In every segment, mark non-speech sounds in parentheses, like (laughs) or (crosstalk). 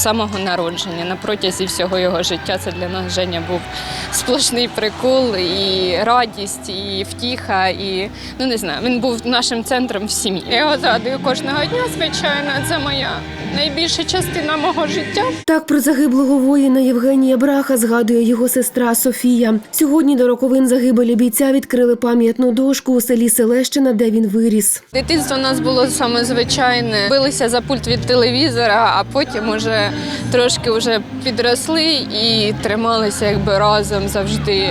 самого народження. На протязі всього його життя це для нас Женя був сплошний прикол, і радість, і втіха, і ну не знаю, він був нашим центром в сім'ї. Я його згадую кожного дня, звичайно. Це моя найбільша частина мого життя. Так про загиблого воїна Євгенія Браха згадує його сестра Софія. Сьогодні до роковин загибелі бійця відкрили пам'ятну дошку у селі Селещина, де він виріс. Дитинство у нас було саме звичайне. Билися за пульт від телевізора, а потім уже трошки вже підросли і трималися якби разом завжди.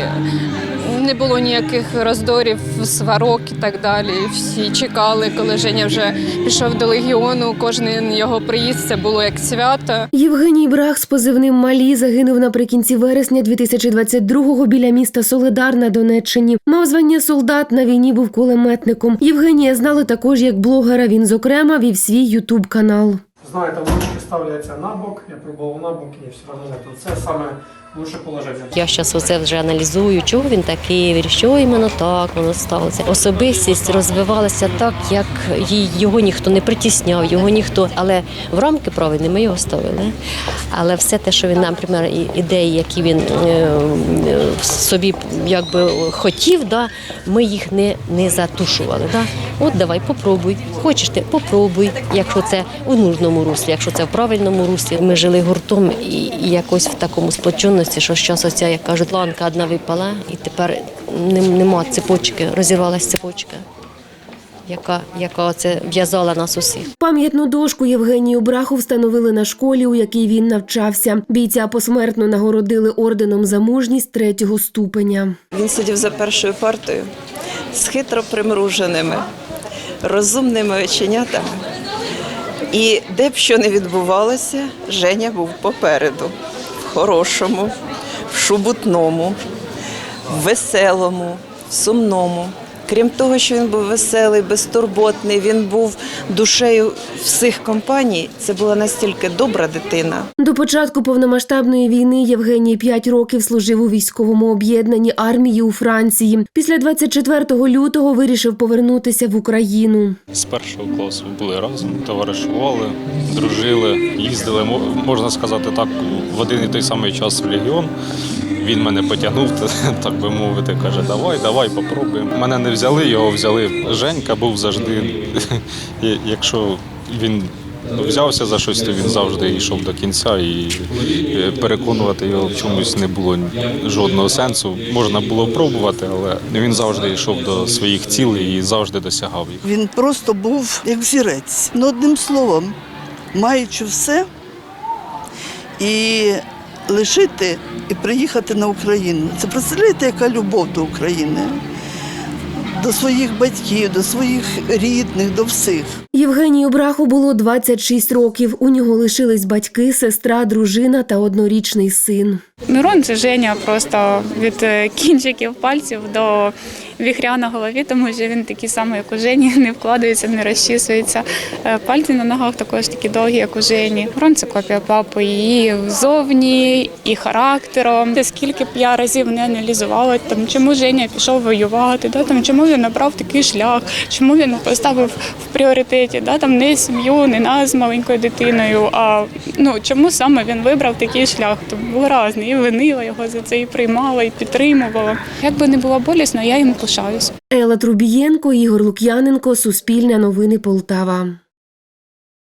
Не було ніяких роздорів, сварок і так далі. Всі чекали, коли Женя вже пішов до легіону. Кожен його приїзд це було як свято. Євгеній Брах з позивним Малі загинув наприкінці вересня 2022-го біля міста Соледар на Донеччині. Мав звання солдат на війні був кулеметником. Євгенія знали також як блогера. Він зокрема вів свій ютуб канал. Знаєте, ручки ставляться на бок, я пробував на бок і все одно не то. Це саме лучше положення. Я зараз оце вже аналізую, чого він такий, що іменно так воно сталося. Особистість розвивалася так, як його ніхто не притісняв, його ніхто. Але в рамки правильні ми його ставили. Але все те, що він, наприклад, ідеї, які він е, собі якби хотів, да, ми їх не, не затушували. Да. От давай, попробуй. Хочеш ти, попробуй, якщо це у нужному руслі, якщо це в правильному руслі. Ми жили гуртом і, якось в такому сплоченості, що зараз оця, як кажуть, ланка одна випала, і тепер нем- нема цепочки, розірвалася цепочка, яка, яка оце в'язала нас усіх. Пам'ятну дошку Євгенію Браху встановили на школі, у якій він навчався. Бійця посмертно нагородили орденом за мужність третього ступеня. Він сидів за першою партою з хитро примруженими, розумними оченятами. І де б що не відбувалося, Женя був попереду, в хорошому, в шубутному, в веселому, в сумному. Крім того, що він був веселий, безтурботний, він був душею всіх компаній. Це була настільки добра дитина. До початку повномасштабної війни Євгеній 5 років служив у військовому об'єднанні армії у Франції. Після 24 лютого вирішив повернутися в Україну. З першого класу були разом, товаришували, дружили, їздили, мо- можна сказати так, в один і той самий час в Легіон. Він мене потягнув, (laughs) так би мовити, каже, давай, давай, попробуємо. Мене не взяли, його взяли. Женька був завжди, (laughs) якщо він взявся за щось, то він завжди йшов до кінця і е, переконувати його в чомусь не було жодного сенсу. Можна було пробувати, але він завжди йшов до своїх цілей і завжди досягав їх. Він просто був як взірець. Ну, одним словом, маючи все, і лишити і приїхати на Україну. Це представляєте, яка любов до України, до своїх батьків, до своїх рідних, до всіх. Євгенію Браху було 26 років. У нього лишились батьки, сестра, дружина та однорічний син. Мирон це Женя просто від е, кінчиків пальців до віхря на голові, тому що він такий самий, як у Жені, (laughs) не вкладається, не розчісується. Е, Пальці на ногах також такі довгі, як у Жені. Мирон це копія папи і зовні, і характером. Скільки б я разів не аналізувала, там, чому Женя пішов воювати, да, там, чому він обрав такий шлях, чому він поставив в пріоритеті да, там, не сім'ю, не нас з маленькою дитиною, а ну, чому саме він вибрав такий шлях. То було різне. І винила його за це, і приймала, і підтримувала. Як би не було болісно, я йому пишаюсь. Елла Трубієнко, Ігор Лук'яненко, Суспільне новини Полтава.